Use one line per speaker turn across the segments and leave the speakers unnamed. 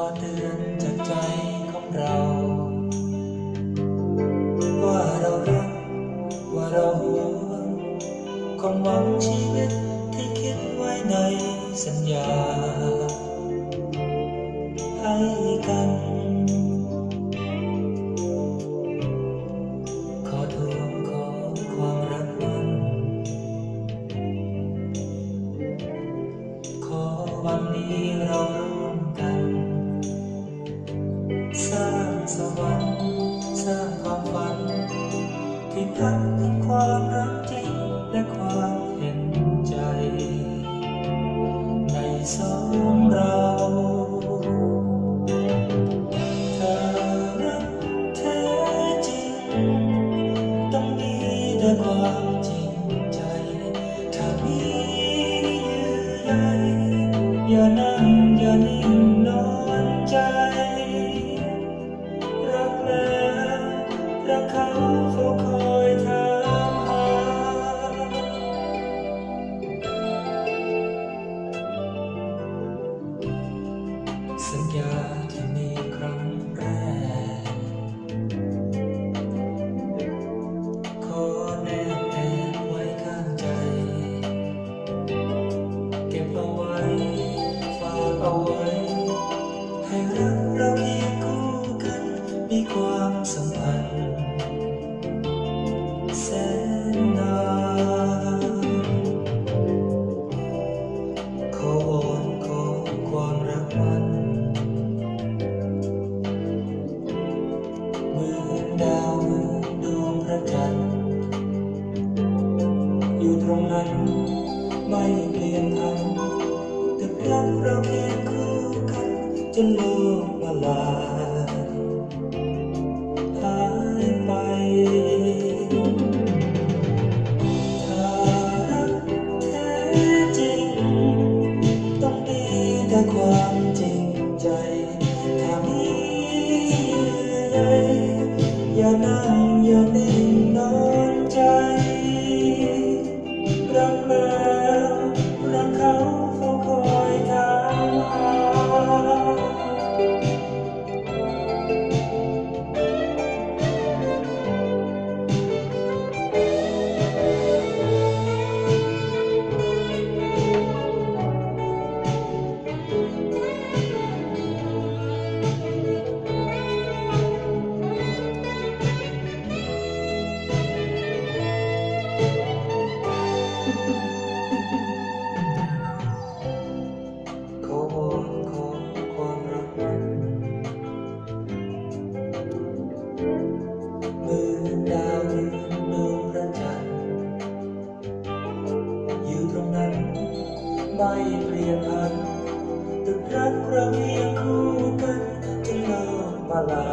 ขอเตือนจากใจของเรา ว่าเรารักว่าเราหวงความหวังชีวิตที่คิดไว้ในสัญญา ที่พักทั้งความรักจริงและความเห็นใจ ในสอง สัมพันธ์แสนนานขอวอนขอความรักมันเหมือนดาวเหมือนดวงพระจันทร์อยู่ตรงนั้นไม่เปลี่ยนพันแต่รักเราเคียงคู่กันจนโลกละลาย ไปเปลี่ยนพันตึกรักเราเพียงคู่กันจึงโลกมาลา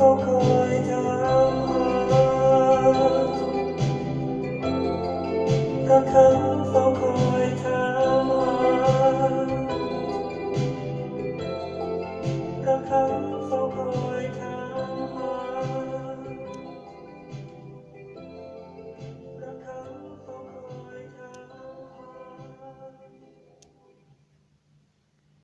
sokaydım